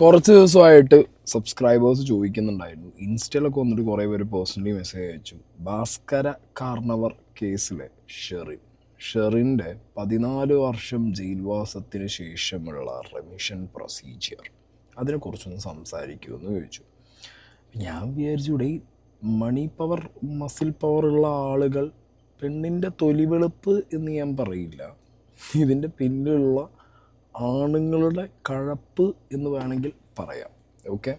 കുറച്ച് ദിവസമായിട്ട് സബ്സ്ക്രൈബേഴ്സ് ചോദിക്കുന്നുണ്ടായിരുന്നു. ഇൻസ്റ്റയിലൊക്കെ വന്നിട്ട് കുറേ പേര് പേഴ്സണലി മെസ്സേജ് അയച്ചു. ഭാസ്കര കാർണവർ കേസിലെ ഷെറിൻ. ഷെറിന്റെ പതിനാല് വർഷം ജയിൽവാസത്തിന് ശേഷമുള്ള റെമിഷൻ പ്രൊസീജിയർ അതിനെക്കുറിച്ചൊന്ന് സംസാരിക്കുമെന്ന് ചോദിച്ചു. ഞാൻ വിചാരിച്ചു ഇവിടെ മണി പവർ മസിൽ പവർ ഉള്ള ആളുകൾ പെണ്ണിന്റെ തൊലി വെളുപ്പ് എന്ന് ഞാൻ പറയില്ല. ഇതിന്റെ പിന്നിലുള്ള ആണുങ്ങളുടെ കഴപ്പ് എന്ന് വേണമെങ്കിൽ പറയാം. ഓക്കെ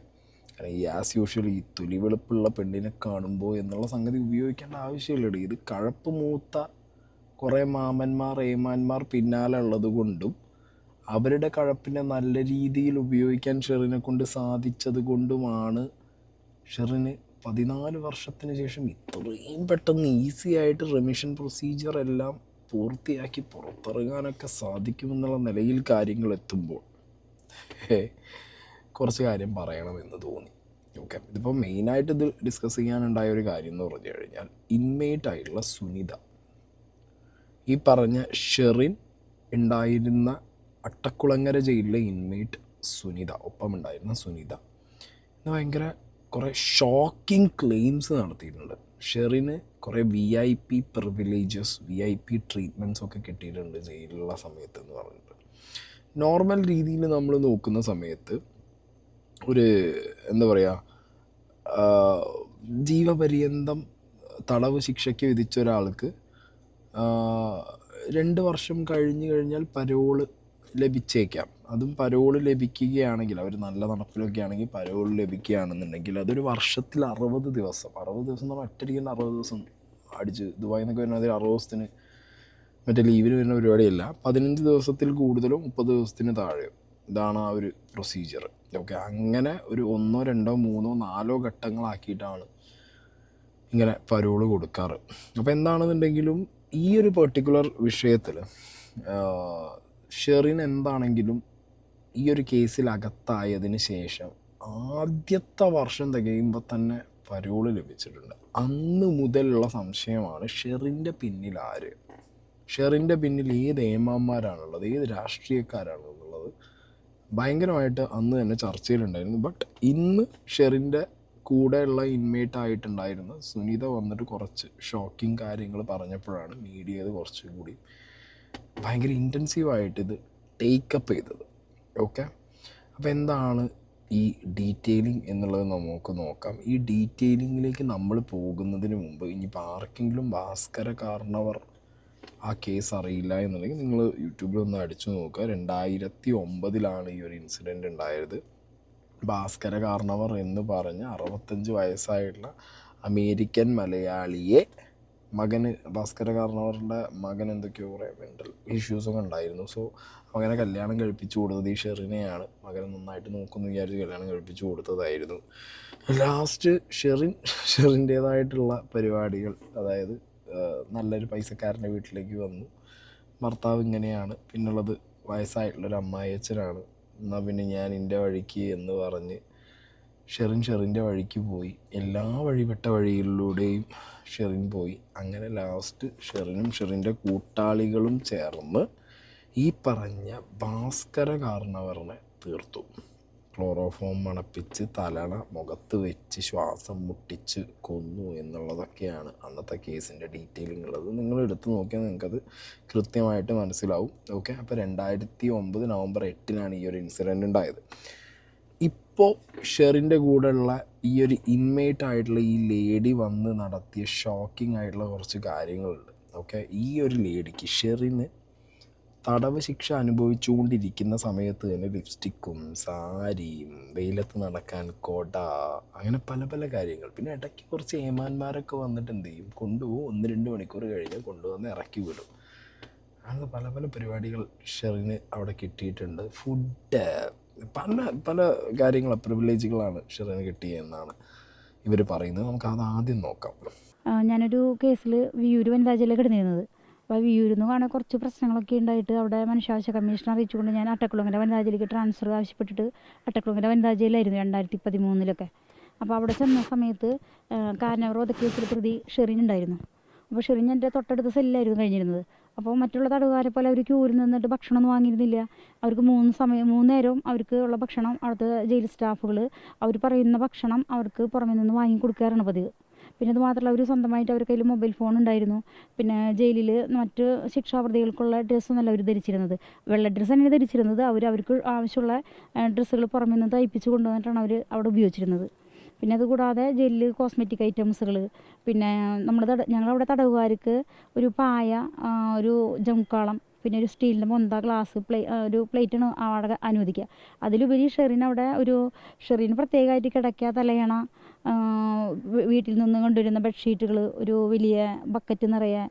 ഈ ആസ് യൂഷ്വൽ ഈ തൊലി വെളുപ്പുള്ള പെണ്ണിനെ കാണുമ്പോൾ എന്നുള്ള സംഗതി ഉപയോഗിക്കേണ്ട ആവശ്യമില്ലടി. ഇത് കഴപ്പ് മൂത്ത കുറേ മാമന്മാർ ഏമാന്മാർ പിന്നാലെ ഉള്ളത് കൊണ്ടും അവരുടെ കഴപ്പിനെ നല്ല രീതിയിൽ ഉപയോഗിക്കാൻ ഷെറിനെ കൊണ്ട് സാധിച്ചത് കൊണ്ടുമാണ് ഷെറിന് പതിനാല് വർഷത്തിന് ശേഷം ഇത്രയും പെട്ടെന്ന് ഈസി ആയിട്ട് റെമിഷൻ പ്രൊസീജിയർ എല്ലാം പൂർത്തിയാക്കി പുറത്തിറങ്ങാനൊക്കെ സാധിക്കുമെന്നുള്ള നിലയിൽ കാര്യങ്ങൾ എത്തുമ്പോൾ കുറച്ച് കാര്യം പറയണമെന്ന് തോന്നി. ഓക്കെ ഇതിപ്പോൾ മെയിനായിട്ട് ഇത് ഡിസ്കസ് ചെയ്യാനുണ്ടായ ഒരു കാര്യം എന്ന് പറഞ്ഞു കഴിഞ്ഞാൽ ഇൻമേറ്റ് ആയിട്ടുള്ള സുനിത. ഈ പറഞ്ഞ ഷെറിൻ ഉണ്ടായിരുന്ന അട്ടക്കുളങ്ങര ജയിലിലെ ഇൻമേറ്റ് സുനിത ഒപ്പം ഉണ്ടായിരുന്ന സുനിത ഭയങ്കര കുറേ ഷോക്കിംഗ് ക്ലെയിംസ് നടത്തിയിട്ടുണ്ട്. ഷെറിന് കുറേ V I P privileges V I P treatments ഒക്കെ കിട്ടിയിട്ടുണ്ട് ജയിലിലുള്ള സമയത്ത് എന്ന് പറഞ്ഞിട്ട്. നോർമൽ രീതിയിൽ നമ്മൾ നോക്കുന്ന സമയത്ത് ഒരു എന്താ പറയുക ജീവപര്യന്തം തടവ് ശിക്ഷയ്ക്ക് വിധിച്ച ഒരാൾക്ക് രണ്ട് വർഷം കഴിഞ്ഞ് കഴിഞ്ഞാൽ പരോൾ ലഭിച്ചേക്കാം. അതും പരോൾ ലഭിക്കുകയാണെങ്കിൽ അവർ നല്ല നടപ്പിലൊക്കെ ആണെങ്കിൽ പരോൾ ലഭിക്കുകയാണെന്നുണ്ടെങ്കിൽ അതൊരു വർഷത്തിൽ അറുപത് ദിവസം. അറുപത് ദിവസം എന്ന് പറഞ്ഞാൽ ഒറ്റയടിക്കുന്ന അറുപത് ദിവസം അടിച്ച് ദുബായിൽ നിന്നൊക്കെ വരുന്ന അതിൽ അറുപത് ദിവസത്തിന് മറ്റേ ലീവിന് വരുന്ന പരിപാടിയല്ല. പതിനഞ്ച് ദിവസത്തിൽ കൂടുതലും മുപ്പത് ദിവസത്തിന് താഴെയോ. ഇതാണ് ആ ഒരു പ്രൊസീജിയർ ഓക്കെ അങ്ങനെ ഒരു ഒന്നോ രണ്ടോ മൂന്നോ നാലോ ഘട്ടങ്ങളാക്കിയിട്ടാണ് ഇങ്ങനെ പരോൾ കൊടുക്കാറ്. അപ്പോൾ എന്താണെന്നുണ്ടെങ്കിലും ഈ ഒരു പെർട്ടിക്കുലർ വിഷയത്തിൽ ഷെറിൻ എന്താണെങ്കിലും ഈ ഒരു കേസിൽ അകത്തായതിന് ശേഷം ആദ്യത്തെ വർഷം തികയുമ്പോൾ തന്നെ പരോൾ ലഭിച്ചിട്ടുണ്ട്. അന്ന് മുതലുള്ള സംശയമാണ് ഷെറിന്റെ പിന്നിൽ ആര്? ഷെറിന്റെ പിന്നിൽ ഏത് ഏമാന്മാരാണുള്ളത്? ഏത് രാഷ്ട്രീയക്കാരാണുള്ളത്? ഭയങ്കരമായിട്ട് അന്ന് തന്നെ ചർച്ചയിലുണ്ടായിരുന്നു. ബട്ട് ഇന്ന് ഷെറിന്റെ കൂടെയുള്ള ഇൻമേറ്റ് ആയിട്ടുണ്ടായിരുന്ന സുനിത വന്നിട്ട് കുറച്ച് ഷോക്കിംഗ് കാര്യങ്ങൾ പറഞ്ഞപ്പോഴാണ് മീഡിയ കുറച്ചും കൂടി ഭയങ്കര ഇന്റൻസീവായിട്ട് ഇത് ടേക്കപ്പ് ചെയ്തത്. ഓക്കെ അപ്പോൾ എന്താണ് ഈ ഡീറ്റെയിലിംഗ് എന്നുള്ളത് നമുക്ക് നോക്കാം. ഈ ഡീറ്റെയിലിങ്ങിലേക്ക് നമ്മൾ പോകുന്നതിന് മുമ്പ് ഇനിയിപ്പോൾ ആർക്കെങ്കിലും ഭാസ്കര കാരണവർ ആ കേസ് അറിയില്ല എന്നുണ്ടെങ്കിൽ നിങ്ങൾ യൂട്യൂബിൽ ഒന്ന് അടിച്ചു നോക്കുക. രണ്ടായിരത്തി ഒമ്പതിലാണ് ഈ ഒരു ഇൻസിഡന്റ് ഉണ്ടായത്. ഭാസ്കര കാരണവർ എന്ന് പറഞ്ഞ് അറുപത്തഞ്ച് വയസ്സായിട്ടുള്ള അമേരിക്കൻ മലയാളിയെ മകന് ഭാസ്കര കാരണവരുടെ മകൻ എന്തൊക്കെയോ കുറേ മെന്റൽ ഇഷ്യൂസൊക്കെ ഉണ്ടായിരുന്നു. സോ മകനെ കല്യാണം കഴിപ്പിച്ചു കൊടുത്തത് ഈ ഷെറിനെയാണ്. മകൻ നന്നായിട്ട് നോക്കുന്നു വിചാരിച്ച് കല്യാണം കഴിപ്പിച്ചു കൊടുത്തതായിരുന്നു. ലാസ്റ്റ് ഷെറിൻ ഷെറിന്റേതായിട്ടുള്ള പരിപാടികൾ അതായത് നല്ലൊരു പൈസക്കാരന്റെ വീട്ടിലേക്ക് വന്നു. ഭർത്താവ് ഇങ്ങനെയാണ്. പിന്നുള്ളത് വയസ്സായിട്ടുള്ളൊരു അമ്മായി അച്ഛനാണ് എന്നാൽ പിന്നെ ഞാൻ എന്റെ വഴിക്ക് എന്ന് പറഞ്ഞ് ഷെറിൻ ഷെറിന്റെ വഴിക്ക് പോയി. എല്ലാ വഴിപെട്ട വഴികളിലൂടെയും ഷെറിൻ പോയി. അങ്ങനെ ലാസ്റ്റ് ഷെറിനും ഷെറിന്റെ കൂട്ടാളികളും ചേർന്ന് ഈ പറഞ്ഞ ഭാസ്കര കാർണവറിനെ തീർത്തു. ക്ലോറോഫോം മണപ്പിച്ച് തലണ മുഖത്ത് വെച്ച് ശ്വാസം മുട്ടിച്ച് കൊന്നു എന്നുള്ളതൊക്കെയാണ് അന്നത്തെ കേസിന്റെ ഡീറ്റെയിലിംഗ് ഉള്ളത് നിങ്ങൾ എടുത്തു നോക്കിയാൽ നിങ്ങൾക്കത് കൃത്യമായിട്ട് മനസ്സിലാവും. ഓക്കെ? അപ്പോൾ രണ്ടായിരത്തി ഒമ്പത് നവംബർ എട്ടിനാണ് ഈ ഒരു ഇൻസിഡന്റ് ഉണ്ടായത്. ഇപ്പോൾ ഷെറിന്റെ കൂടെയുള്ള ഈ ഒരു ഇൻമേറ്റ് ആയിട്ടുള്ള ഈ ലേഡി വന്ന് നടത്തിയ ഷോക്കിംഗ് ആയിട്ടുള്ള കുറച്ച് കാര്യങ്ങളുണ്ട്. ഓക്കെ ഈ ഒരു ലേഡിക്ക് ഷെറിന് തടവ് ശിക്ഷ അനുഭവിച്ചുകൊണ്ടിരിക്കുന്ന സമയത്ത് തന്നെ ലിപ്സ്റ്റിക്കും സാരിയും വെയിലത്ത് നടക്കാൻ കൊട അങ്ങനെ പല പല കാര്യങ്ങൾ. പിന്നെ ഇടയ്ക്ക് കുറച്ച് ഏമാന്മാരൊക്കെ വന്നിട്ട് എന്ത് ചെയ്യും? കൊണ്ടുപോകും ഒന്ന് രണ്ട് മണിക്കൂർ കഴിഞ്ഞ് കൊണ്ടുവന്ന് ഇറക്കി വിടും. അങ്ങനെ പല പല പരിപാടികൾ ഷെറിന് അവിടെ കിട്ടിയിട്ടുണ്ട്. ഫുഡ് പല പല കാര്യങ്ങളും പ്രിവിലേജുകളാണ് ഷെറിന് കിട്ടിയെന്നാണ് ഇവർ പറയുന്നത്. നമുക്ക് അത് ആദ്യം നോക്കാം. ഞാനൊരു കേസിൽ വിയൂര് വനിതാ ജില്ല കിടന്നിരുന്നത്. അപ്പോൾ വിയൂരിൽ നിന്ന് കാണാൻ കുറച്ച് പ്രശ്നങ്ങളൊക്കെ ഉണ്ടായിട്ട് അവിടെ മനുഷ്യാവകാശ കമ്മീഷൻ അറിയിച്ചുകൊണ്ട് ഞാൻ അട്ടക്കുളങ്ങര വനിതാ ജില്ലയ്ക്ക് ട്രാൻസ്ഫർ ആവശ്യപ്പെട്ടിട്ട് അട്ടക്കുളങ്ങര വനിതാ ജയിലായിരുന്നു രണ്ടായിരത്തി പതിമൂന്നിലൊക്കെ അപ്പോൾ അവിടെ ചെന്ന സമയത്ത് കാരണവർ വധക്കേസിൽ പ്രതി ഷെറിൻ ഉണ്ടായിരുന്നു അപ്പോൾ ഷെറിൻ എന്റെ തൊട്ടടുത്ത സെല്ലായിരുന്നു കഴിഞ്ഞിരുന്നത്. അപ്പോൾ മറ്റുള്ള തടവുകാരെ പോലെ അവർ ക്യൂരിൽ നിന്നിട്ട് ഭക്ഷണമൊന്നും വാങ്ങിയിരുന്നില്ല. അവർക്ക് മൂന്ന് സമയം മൂന്ന് നേരവും അവർക്ക് ഉള്ള ഭക്ഷണം അവിടുത്തെ ജയിൽ സ്റ്റാഫുകൾ അവർ പറയുന്ന ഭക്ഷണം അവർക്ക് പുറമെ നിന്ന് വാങ്ങി കൊടുക്കാറാണ് പതിവ്. പിന്നെ അത് മാത്രമല്ല അവർ സ്വന്തമായിട്ട് അവരുടെ കയ്യിൽ മൊബൈൽ ഫോൺ ഉണ്ടായിരുന്നു. പിന്നെ ജയിലിൽ മറ്റ് ശിക്ഷാപ്രതികൾക്കുള്ള ഡ്രസ്സൊന്നല്ല അവർ ധരിച്ചിരുന്നത്. വെള്ള ഡ്രസ്സ് തന്നെയാണ് ധരിച്ചിരുന്നത്. അവർ അവർക്ക് ആവശ്യമുള്ള ഡ്രസ്സുകൾ പുറമെ നിന്ന് തയ്പ്പിച്ച് കൊണ്ടുവന്നിട്ടാണ് അവർ അവിടെ ഉപയോഗിച്ചിരുന്നത്. പിന്നെ അതുകൂടാതെ ജെല്ല് കോസ്മെറ്റിക് ഐറ്റംസുകൾ പിന്നെ നമ്മൾ തട ഞങ്ങളവിടെ തടവുകാർക്ക് ഒരു പായ ഒരു ജംകാളം പിന്നെ ഒരു സ്റ്റീലിന്റെ മൊന്ത ഗ്ലാസ് പ്ലേ ഒരു പ്ലേറ്റാണ് അവിടെ അനുവദിക്കുക. അതിലുപരി ഷെറിന് അവിടെ ഒരു ഷെറിന് പ്രത്യേകമായിട്ട് കിടക്കുക തലയണ വീട്ടിൽ നിന്ന് കൊണ്ടുവരുന്ന ബെഡ്ഷീറ്റുകൾ ഒരു വലിയ ബക്കറ്റ് നിറയെ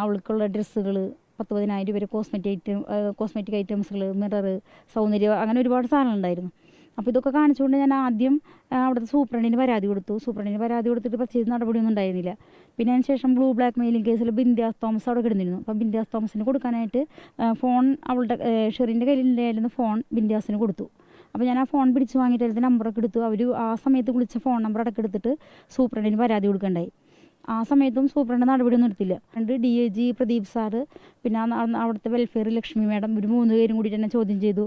അവൾക്കുള്ള ഡ്രസ്സുകൾ പത്ത് പതിനായിരം രൂപ കോസ്മെറ്റിക് ഐറ്റം കോസ്മെറ്റിക് ഐറ്റംസുകൾ മിറർ സൗന്ദര്യം അങ്ങനെ ഒരുപാട് സാധനങ്ങളുണ്ടായിരുന്നു അപ്പോൾ ഇതൊക്കെ കാണിച്ചുകൊണ്ട് ഞാൻ ആദ്യം അവിടുത്തെ സൂപ്രണ്ടിന് പരാതി കൊടുത്തു. സൂപ്രണ്ടിന് പരാതി കൊടുത്തിട്ട് പ്രത്യേകിച്ച് നടപടിയൊന്നും ഉണ്ടായിരുന്നില്ല. പിന്നെ അതിന് ശേഷം ബ്ലൂ ബ്ലാക്ക് മെയിലിംഗ് കേസിൽ ബിന്ദ്യാസ് തോമസ് അവിടെ കിടന്നിരുന്നു. അപ്പോൾ ബിന്ദ്യാസ് തോമസിന് കൊടുക്കാനായിട്ട് ഫോൺ അവളുടെ ഷെറിന്റെ കയ്യിലുണ്ടായിരുന്ന ഫോൺ ബിന്ദ്യാസിന് കൊടുത്തു. അപ്പോൾ ഞാൻ ആ ഫോൺ പിടിച്ച് വാങ്ങിയിട്ട് അതിന്റെ നമ്പറൊക്കെ എടുത്തു. അവർ ആ സമയത്ത് വിളിച്ച ഫോൺ നമ്പർ അടക്കം എടുത്തിട്ട് സൂപ്രണ്ടിന് പരാതി കൊടുക്കണ്ടായി. ആ സമയത്തും സൂപ്രണ്ട് നടപടിയൊന്നും എടുത്തില്ല. രണ്ട് D A G Pradeep sir പിന്നെ അവിടുത്തെ വെൽഫെയർ ലക്ഷ്മി മാഡം ഒരു മൂന്ന് പേരും കൂടി തന്നെ ചോദ്യം ചെയ്തു.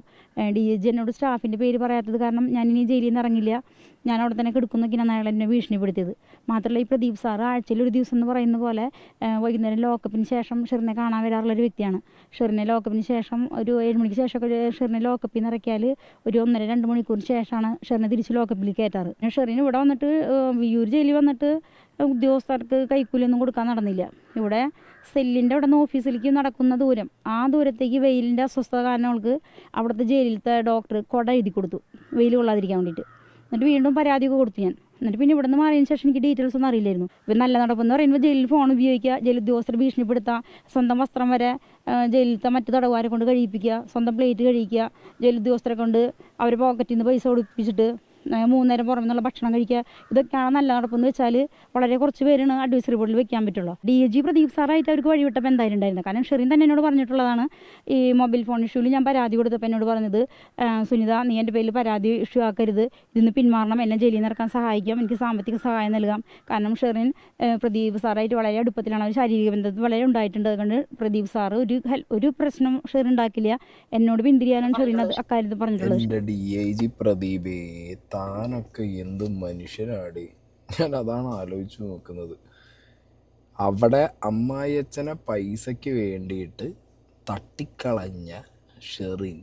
ഡി എ ജി എന്നോട് സ്റ്റാഫിന്റെ പേര് പറയാത്തത് കാരണം ഞാൻ ഇനി ജയിലിൽ നിന്ന് ഇറങ്ങില്ല. ഞാൻ അവിടെ തന്നെ കിടക്കുന്നൊക്കെയാണ് അയാൾ എന്നെ ഭീഷണിപ്പെടുത്തിയത്. മാത്രമല്ല ഈ പ്രദീപ് സാറ് ആഴ്ചയിൽ ഒരു ദിവസം എന്ന് പറയുന്ന പോലെ വൈകുന്നേരം ലോക്കപ്പിന് ശേഷം ഷെറിനെ കാണാൻ വരാറുള്ള ഒരു വ്യക്തിയാണ്. ഷെറിനെ ലോക്കപ്പിന് ശേഷം ഒരു ഏഴ് മണിക്ക് ശേഷമൊക്കെ ഷെറിനെ ലോക്കപ്പിൽ നിന്ന് ഇറക്കിയാൽ ഒരു ഒന്നര രണ്ട് മണിക്കൂറിന് ശേഷമാണ് ഷെറിനെ തിരിച്ച് ലോക്കപ്പിൽ കയറ്റാറ്. ഷെറിന് ഇവിടെ വന്നിട്ട് വിയൂർ ജയിലിൽ വന്നിട്ട് ഉദ്യോഗസ്ഥർക്ക് കൈക്കൂലിയൊന്നും കൊടുക്കാൻ നടന്നില്ല. ഇവിടെ സെല്ലിന്റെ അവിടെ നിന്ന് ഓഫീസിലേക്ക് നടക്കുന്ന ദൂരം ആ ദൂരത്തേക്ക് വെയിലിന്റെ അസ്വസ്ഥത കാരണം അവൾക്ക് അവിടുത്തെ ജയിലിലത്തെ ഡോക്ടർ കൊട എഴുതി കൊടുത്തു. വെയിൽ കൊള്ളാതിരിക്കാൻ വേണ്ടിയിട്ട്. എന്നിട്ട് വീണ്ടും പരാതിയൊക്കെ കൊടുത്തു ഞാൻ. എന്നിട്ട് പിന്നെ ഇവിടെ നിന്ന് മാറിയതിന് ശേഷം എനിക്ക് ഡീറ്റെയിൽസ് ഒന്നും അറിയില്ലായിരുന്നു. ഇപ്പം നല്ല നടപ്പെന്ന് പറയുമ്പോൾ ജയിലിൽ ഫോൺ ഉപയോഗിക്കുക ജയിൽ ഉദ്യോഗസ്ഥർ ഭീഷണിപ്പെടുത്തുക സ്വന്തം വസ്ത്രം വരെ ജയിലിലത്തെ മറ്റു തടവുകാരെ കൊണ്ട് കഴിയിപ്പിക്കുക സ്വന്തം പ്ലേറ്റ് കഴിക്കുക ജയിൽ ഉദ്യോഗസ്ഥരെ കൊണ്ട് അവരെ പോക്കറ്റിൽ നിന്ന് പൈസ കൊടുപ്പിച്ചിട്ട് മൂന്നേരം പുറമെ നിന്നുള്ള ഭക്ഷണം കഴിക്കുക. ഇതൊക്കെയാണ് നല്ല നടപ്പെന്ന് വെച്ചാൽ വളരെ കുറച്ച് പേരാണ് അഡ്വൈസറി ബോർഡിൽ വെക്കാൻ പറ്റുള്ളൂ. ഡി എ ജി പ്രദീപ് സാറായിട്ട് അവർക്ക് വഴിവിട്ടപ്പോൾ എന്തായാലും ഉണ്ടായിരുന്നു കാരണം ഷെറിൻ തന്നെ എന്നോട് പറഞ്ഞിട്ടുള്ളതാണ് ഈ മൊബൈൽ ഫോൺ ഇഷ്യൂവിൽ ഞാൻ പരാതി കൊടുത്തപ്പോൾ എന്നോട് പറഞ്ഞത് സുനിത നീ എന്റെ പേരിൽ പരാതി ഇഷ്യൂ ആക്കരുത്. ഇതിന്ന് പിന്മാറണം. എന്നെ ജയിലിൽ നിറക്കാൻ സഹായിക്കാം. എനിക്ക് സാമ്പത്തിക സഹായം നൽകാം. കാരണം ഷെറിൻ പ്രദീപ് സാറായിട്ട് വളരെ അടുപ്പത്തിലാണ് അവർ ശാരീരിക ബന്ധത്തിൽ വളരെ ഉണ്ടായിട്ടുണ്ട്. അതുകൊണ്ട് പ്രദീപ് സാറ് ഒരു ഒരു പ്രശ്നം ഷെറിൻ ഉണ്ടാക്കില്ല. എന്നോട് പിന്തിരിയാനാണ് ഷെറിൻ അത് അക്കാര്യത്തിൽ പറഞ്ഞിട്ടുള്ളത്. പ്രദീപേ താനൊക്കെ എന്ത് മനുഷ്യനാടി? ഞാൻ അതാണ് ആലോചിച്ചു നോക്കുന്നത്. അവിടെ അമ്മായിയച്ഛനെ പൈസയ്ക്ക് വേണ്ടിയിട്ട് തട്ടിക്കളഞ്ഞ ഷെറിൻ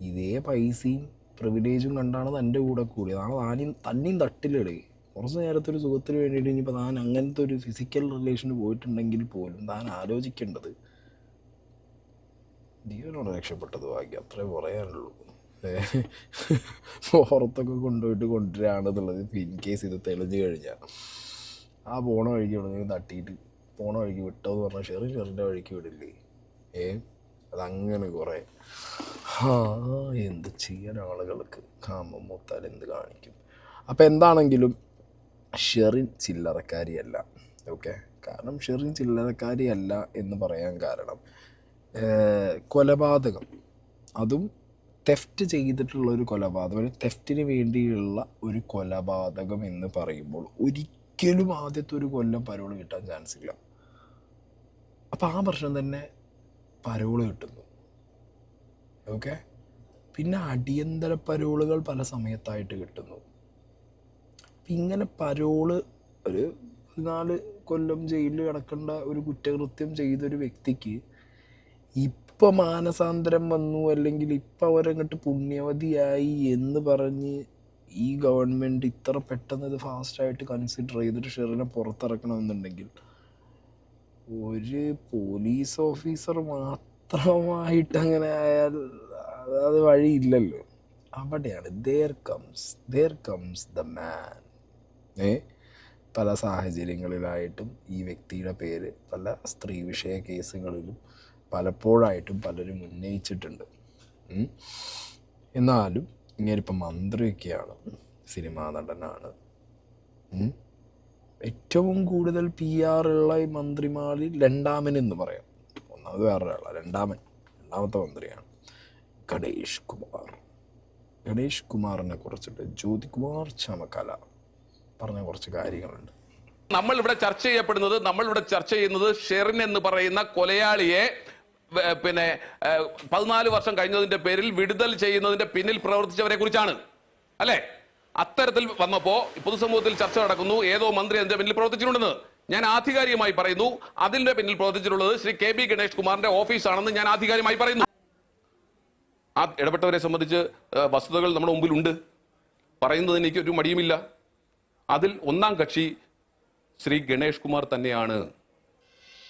ഇതേ പൈസയും പ്രിവിലേജും കണ്ടാണ് തന്റെ കൂടെ കൂടിയത്. നാളെ താനും തന്നെയും തട്ടിലിടേ. കുറച്ച് നേരത്തെ ഒരു സുഖത്തിന് വേണ്ടിയിട്ട് ഇനിയിപ്പോൾ താൻ അങ്ങനത്തെ ഒരു ഫിസിക്കൽ റിലേഷന് പോയിട്ടുണ്ടെങ്കിൽ പോലും താൻ ആലോചിക്കേണ്ടത് ജീവനോട് രക്ഷപ്പെട്ടത് ഭാഗ്യം. അത്രേ പറയാനുള്ളൂ. പുറത്തൊക്കെ കൊണ്ടുപോയിട്ട് കൊണ്ടുവരാണെന്നുള്ളത് ഇൻ കേസ് ഇത് തെളിഞ്ഞു കഴിഞ്ഞാൽ. ആ പോണ വഴിക്ക് എവിടെയെങ്കിലും തട്ടിയിട്ട് പോണ വഴിക്ക് വിട്ടതെന്ന് പറഞ്ഞാൽ ഷെറി ഷെറിന്റെ വഴിക്ക് വിടില്ലേ? ഏ അതങ്ങനെ കുറേ. ആ എന്ത് ചെയ്യാൻ ആളുകൾക്ക്? കാമം മൂത്താൽ എന്ത് കാണിക്കും? അപ്പോൾ എന്താണെങ്കിലും ഷെറിൻ ചില്ലറക്കാരിയല്ല ഓക്കെ? കാരണം ഷെറിൻ ചില്ലറക്കാരിയല്ല എന്ന് പറയാൻ കാരണം കൊലപാതകം. അതും തെഫ്റ്റ് ചെയ്തിട്ടുള്ള ഒരു കൊലപാതകം അല്ലെങ്കിൽ തെഫ്റ്റിന് വേണ്ടിയുള്ള ഒരു കൊലപാതകം എന്ന് പറയുമ്പോൾ ഒരിക്കലും ആദ്യത്തെ ഒരു കൊല്ലം പരോൾ കിട്ടാൻ ചാൻസ് ഇല്ല. അപ്പോൾ ആ പ്രശ്നം തന്നെ പരോൾ കിട്ടുന്നു. ഓക്കെ പിന്നെ അടിയന്തര പരോളുകൾ പല സമയത്തായിട്ട് കിട്ടുന്നു. ഇങ്ങനെ പരോൾ ഒരു പതിനാല് കൊല്ലം ജയിലിൽ കിടക്കേണ്ട ഒരു കുറ്റകൃത്യം ചെയ്തൊരു വ്യക്തിക്ക് ഇപ്പം മാനസാന്തരം വന്നു അല്ലെങ്കിൽ ഇപ്പം അവരങ്ങോട്ട് പുണ്യവതിയായി എന്ന് പറഞ്ഞ് ഈ ഗവൺമെന്റ് ഇത്ര പെട്ടെന്ന് ഇത് ഫാസ്റ്റായിട്ട് കൺസിഡർ ചെയ്തിട്ട് ഷെറിനെ പുറത്തിറക്കണമെന്നുണ്ടെങ്കിൽ ഒരു പോലീസ് ഓഫീസർ മാത്രമായിട്ട് അങ്ങനെ ആയാൽ അത് വഴിയില്ലല്ലോ. അവിടെയാണ് there comes there comes the man ഏ? പല സാഹചര്യങ്ങളിലായിട്ടും ഈ വ്യക്തിയുടെ പേര് പല സ്ത്രീ വിഷയ കേസുകളിലും പലപ്പോഴായിട്ടും പലരും ഉന്നയിച്ചിട്ടുണ്ട്. എന്നാലും ഇങ്ങനിപ്പം മന്ത്രിയൊക്കെയാണ് സിനിമാ നടനാണ്. ഏറ്റവും കൂടുതൽ പി ആർ ഉള്ള ഈ മന്ത്രിമാരിൽ രണ്ടാമൻ എന്ന് പറയാം. ഒന്നാമത് വേറൊരാളാണ് രണ്ടാമൻ രണ്ടാമത്തെ മന്ത്രിയാണ് ഗണേഷ് കുമാർ. ഗണേഷ് കുമാറിനെ കുറിച്ചിട്ട് ജ്യോതികുമാർ ചമക്കല പറഞ്ഞ കുറച്ച് കാര്യങ്ങളുണ്ട്. നമ്മൾ ഇവിടെ ചർച്ച ചെയ്യപ്പെടുന്നത് നമ്മൾ ഇവിടെ ചർച്ച ചെയ്യുന്നത് ഷെറിൻ എന്ന് പറയുന്ന കൊലയാളിയെ പിന്നെ പതിനാല് വർഷം കഴിഞ്ഞതിന്റെ പേരിൽ വിടുതൽ ചെയ്യുന്നതിന്റെ പിന്നിൽ പ്രവർത്തിച്ചവരെ കുറിച്ചാണ്. അല്ലെ? അത്തരത്തിൽ വന്നപ്പോ പൊതുസമൂഹത്തിൽ ചർച്ച നടക്കുന്നു. ഏതോ മന്ത്രി അതിന്റെ പിന്നിൽ പ്രവർത്തിച്ചിട്ടുണ്ടെന്ന് ഞാൻ ആധികാരികമായി പറയുന്നു. അതിന്റെ പിന്നിൽ പ്രവർത്തിച്ചിട്ടുള്ളത് ശ്രീ കെ ബി ഗണേഷ് കുമാറിന്റെ ഓഫീസാണെന്ന് ഞാൻ ആധികാരികമായി പറയുന്നു. ആ ഇടപെട്ടവരെ സംബന്ധിച്ച് വസ്തുതകൾ നമ്മുടെ മുമ്പിലുണ്ട്. പറയുന്നതിന് എനിക്ക് ഒരു മടിയുമില്ല. അതിൽ ഒന്നാം കക്ഷി ശ്രീ ഗണേഷ് കുമാർ തന്നെയാണ്.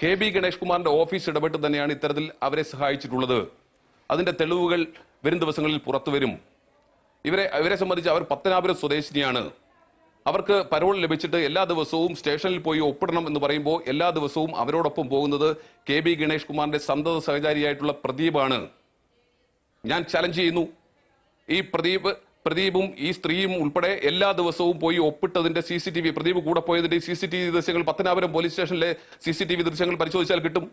കെ ബി ഗണേഷ് കുമാറിന്റെ ഓഫീസ് ഇടപെട്ട് തന്നെയാണ് ഇത്തരത്തിൽ അവരെ സഹായിച്ചിട്ടുള്ളത്. അതിന്റെ തെളിവുകൾ വരും ദിവസങ്ങളിൽ പുറത്തു വരും. ഇവരെ ഇവരെ സംബന്ധിച്ച് അവർ പത്തനാപുരം സ്വദേശിനിയാണ്. അവർക്ക് പരോൾ ലഭിച്ചിട്ട് എല്ലാ ദിവസവും സ്റ്റേഷനിൽ പോയി ഒപ്പിടണം എന്ന് പറയുമ്പോൾ എല്ലാ ദിവസവും അവരോടൊപ്പം പോകുന്നത് കെ ബി ഗണേഷ് കുമാറിന്റെ സന്തത സഹചാരിയായിട്ടുള്ള പ്രദീപാണ്. ഞാൻ ചലഞ്ച് ചെയ്യുന്നു. ഈ പ്രദീപ് പ്രദീപും ഈ സ്ത്രീയും ഉൾപ്പെടെ എല്ലാ ദിവസവും പോയി ഒപ്പിട്ടതിന്റെ C C T V Pradeep കൂടെ പോയതിന്റെ സി സി ടി വി ദൃശ്യങ്ങൾ പത്തനാപുരം പോലീസ് സ്റ്റേഷനിലെ സി സി ടി വി ദൃശ്യങ്ങൾ പരിശോധിച്ചാൽ കിട്ടും?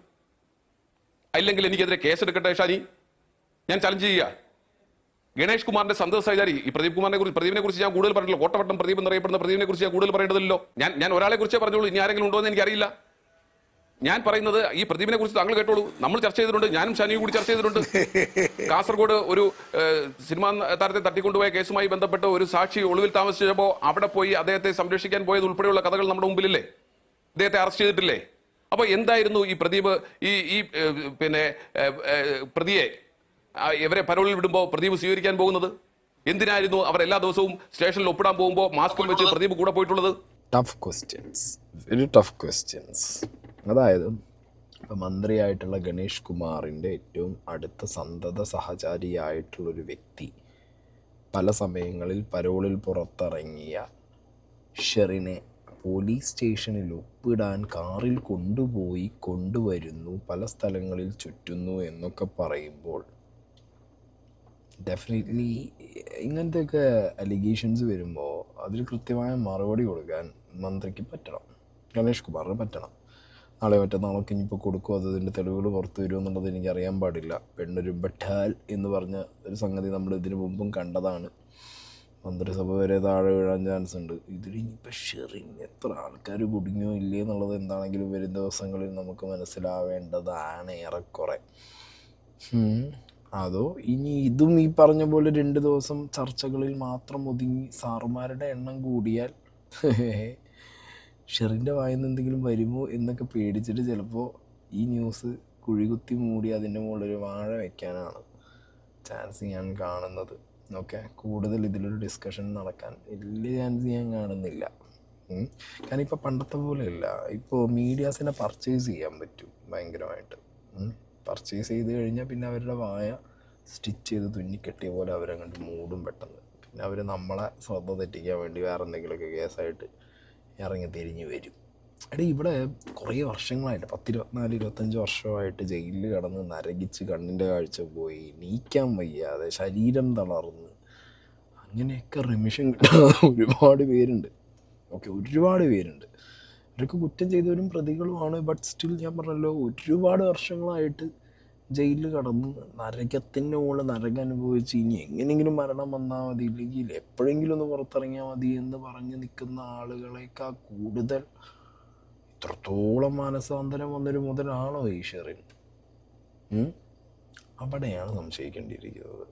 അല്ലെങ്കിൽ എനിക്കെതിരെ കേസെടുക്കട്ടെ ഷാനി? ഞാൻ ചലഞ്ച് ചെയ്യുക. ഗണേഷ് കുമാറിന്റെ സന്തോഷ സഹചാരി ഈ പ്രദീപ് കുമാറിനെ കുറിച്ച് പ്രദീപിനെ കുറിച്ച് ഞാൻ കൂടുതൽ പറഞ്ഞില്ല കോട്ടവട്ടം പ്രദീപ് എന്നറിയപ്പെടുന്ന പ്രദീപിനെ കുറിച്ച് ഞാൻ കൂടുതൽ പറയേണ്ടതില്ലല്ലോ ഞാൻ ഞാൻ ഒരാളെ കുറിച്ചേ പറഞ്ഞോളൂ ഇനി ആരെങ്കിലും ഉണ്ടോ എന്ന് എനിക്കറിയില്ല. ഞാൻ പറയുന്നത് ഈ പ്രദീപിനെ കുറിച്ച് താങ്കൾ കേട്ടോളൂ. നമ്മൾ ചർച്ച ചെയ്തിട്ടുണ്ട്. ഞാനും ഷാനിയും കൂടി ചർച്ച ചെയ്തിട്ടുണ്ട്. കാസർഗോഡ് ഒരു സിനിമാ താരത്തെ തട്ടിക്കൊണ്ടുപോയ കേസുമായി ബന്ധപ്പെട്ട് ഒരു സാക്ഷി ഒളിവിൽ താമസിച്ചപ്പോൾ അവിടെ പോയി അദ്ദേഹത്തെ സംരക്ഷിക്കാൻ പോയത് ഉൾപ്പെടെയുള്ള കഥകൾ നമ്മുടെ മുമ്പിലില്ലേ? അദ്ദേഹത്തെ അറസ്റ്റ് ചെയ്തിട്ടില്ലേ? അപ്പോൾ എന്തായിരുന്നു ഈ പ്രദീപ് ഈ ഈ പിന്നെ പ്രതിയെ ഇവരെ പരോളിൽ വിടുമ്പോൾ പ്രദീപ് സ്വീകരിക്കാൻ പോകുന്നത്? എന്തിനായിരുന്നു അവർ എല്ലാ ദിവസവും സ്റ്റേഷനിൽ ഒപ്പിടാൻ പോകുമ്പോൾ മാസ്കും വെച്ച് പ്രദീപ് കൂടെ പോയിട്ടുള്ളത്? Tough questions very tough questions അതായത് ഇപ്പം മന്ത്രിയായിട്ടുള്ള ഗണേഷ് കുമാറിന്റെ ഏറ്റവും അടുത്ത സന്തത സഹചാരിയായിട്ടുള്ളൊരു വ്യക്തി പല സമയങ്ങളിൽ പരോളിൽ പുറത്തിറങ്ങിയ ഷെറിനെ പോലീസ് സ്റ്റേഷനിൽ ഒപ്പിടാൻ കാറിൽ കൊണ്ടുപോയി കൊണ്ടുവരുന്നു പല സ്ഥലങ്ങളിൽ ചുറ്റുന്നു എന്നൊക്കെ പറയുമ്പോൾ ഡെഫിനറ്റ്ലി ഇങ്ങനത്തെയൊക്കെ അലിഗേഷൻസ് വരുമ്പോൾ അതിൽ കൃത്യമായ മറുപടി കൊടുക്കാൻ മന്ത്രിക്ക് പറ്റണം ഗണേഷ് കുമാറിന് പറ്റണം. നാളെ മറ്റന്നാളൊക്കെ ഇനിയിപ്പോൾ കൊടുക്കും അത് ഇതിന്റെ തെളിവുകൾ പുറത്തു വരുമോ എന്നുള്ളത് എനിക്ക് അറിയാൻ പാടില്ല. പെണ്ണൊരു ബട്ടാൽ എന്ന് പറഞ്ഞ ഒരു സംഗതി നമ്മൾ ഇതിനു മുമ്പും കണ്ടതാണ്. മന്ത്രിസഭ വരെ താഴെ വീഴാൻ ചാൻസ് ഉണ്ട്. ഇതിൽ ഇനിയിപ്പോൾ ഷെറിൻ എത്ര ആൾക്കാർ കുടുങ്ങിയോ ഇല്ലേ എന്നുള്ളത് എന്താണെങ്കിലും വരും ദിവസങ്ങളിൽ നമുക്ക് മനസ്സിലാവേണ്ടതാണ് ഏറെക്കുറെ. അതോ ഇനി ഇതും ഈ പറഞ്ഞ പോലെ രണ്ട് ദിവസം ചർച്ചകളിൽ മാത്രം ഒതുങ്ങി സാറുമാരുടെ എണ്ണം കൂടിയാൽ ഷെറിന്റെ വായിന്ന് എന്തെങ്കിലും വരുമോ എന്നൊക്കെ പേടിച്ചിട്ട് ചിലപ്പോൾ ഈ ന്യൂസ് കുഴികുത്തി മൂടി അതിന്റെ ഒരു വാഴ വെക്കാനാണ് ചാൻസ് ഞാൻ കാണുന്നത്. ഓക്കെ കൂടുതൽ ഇതിലൊരു ഡിസ്കഷൻ നടക്കാൻ വലിയ ചാൻസ് ഞാൻ കാണുന്നില്ല. കാരണം ഇപ്പോൾ പണ്ടത്തെ പോലെയല്ല. ഇപ്പോൾ മീഡിയാസിനെ പർച്ചേസ് ചെയ്യാൻ പറ്റും ഭയങ്കരമായിട്ട്. പർച്ചേസ് ചെയ്ത് കഴിഞ്ഞാൽ പിന്നെ അവരുടെ വായ സ്റ്റിച്ച് ചെയ്ത് തുന്നിക്കെട്ടിയ പോലെ അവരങ്ങോട്ട് മൂടും പെട്ടെന്ന്. പിന്നെ അവർ നമ്മളെ ശ്രദ്ധ തെറ്റിക്കാൻ വേണ്ടി വേറെ എന്തെങ്കിലുമൊക്കെ കേസായിട്ട് ഇറങ്ങി തിരിഞ്ഞു വരും. എടാ ഇവിടെ കുറേ വർഷങ്ങളായിട്ട് പത്തിരുപത്തിനാല് ഇരുപത്തഞ്ച് വർഷമായിട്ട് ജയിലിൽ കിടന്ന് നരകിച്ച് കണ്ണിന്റെ കാഴ്ച പോയി നീക്കാൻ വയ്യാതെ ശരീരം തളർന്ന്. അങ്ങനെയൊക്കെ റിമിഷൻ കിട്ടാതെ ഒരുപാട് പേരുണ്ട്. ഓക്കെ ഒരുപാട് പേരുണ്ട്. ഇവരൊക്കെ കുറ്റം ചെയ്തവരും പ്രതികളുമാണ് ബട്ട് സ്റ്റിൽ ഞാൻ പറഞ്ഞല്ലോ ഒരുപാട് വർഷങ്ങളായിട്ട് ജയിലിൽ കടന്ന് നരകത്തിന്റെ മുകളിൽ നരകം അനുഭവിച്ച് ഇനി എങ്ങനെയെങ്കിലും മരണം വന്നാൽ മതി. ഇല്ലെങ്കിൽ എപ്പോഴെങ്കിലും ഒന്ന് പുറത്തിറങ്ങിയാൽ മതി എന്ന് പറഞ്ഞ് നിൽക്കുന്ന ആളുകളേക്കാൾ കൂടുതൽ ഇത്രത്തോളം മാനസാന്തരം വന്നൊരു മുതലാണോ ഈശ്വരൻ? അവിടെയാണ് സംശയിക്കേണ്ടിയിരിക്കുന്നത്.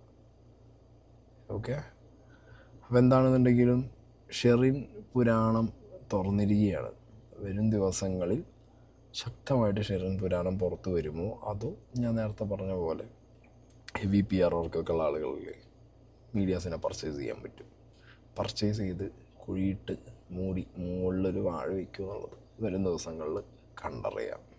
ഓക്കെ? അപ്പോൾ എന്താണെന്നുണ്ടെങ്കിലും ഷെറിൻ പുരാണം തുറന്നിരിക്കുകയാണ്. വരും ദിവസങ്ങളിൽ ശക്തമായിട്ട് ഷെറിൻ പുരാണം പുറത്തു വരുമോ? അതോ ഞാൻ നേരത്തെ പറഞ്ഞ പോലെ ഹെവി പി ആർ വർക്കൊക്കെ ഉള്ള ആളുകളിൽ മീഡിയാസിനെ പർച്ചേസ് ചെയ്യാൻ പറ്റും. പർച്ചേസ് ചെയ്ത് കുഴിയിട്ട് മൂടി മുകളിലൊരു വാഴ വയ്ക്കുക എന്നുള്ളത് വരും ദിവസങ്ങളിൽ കണ്ടറിയാം.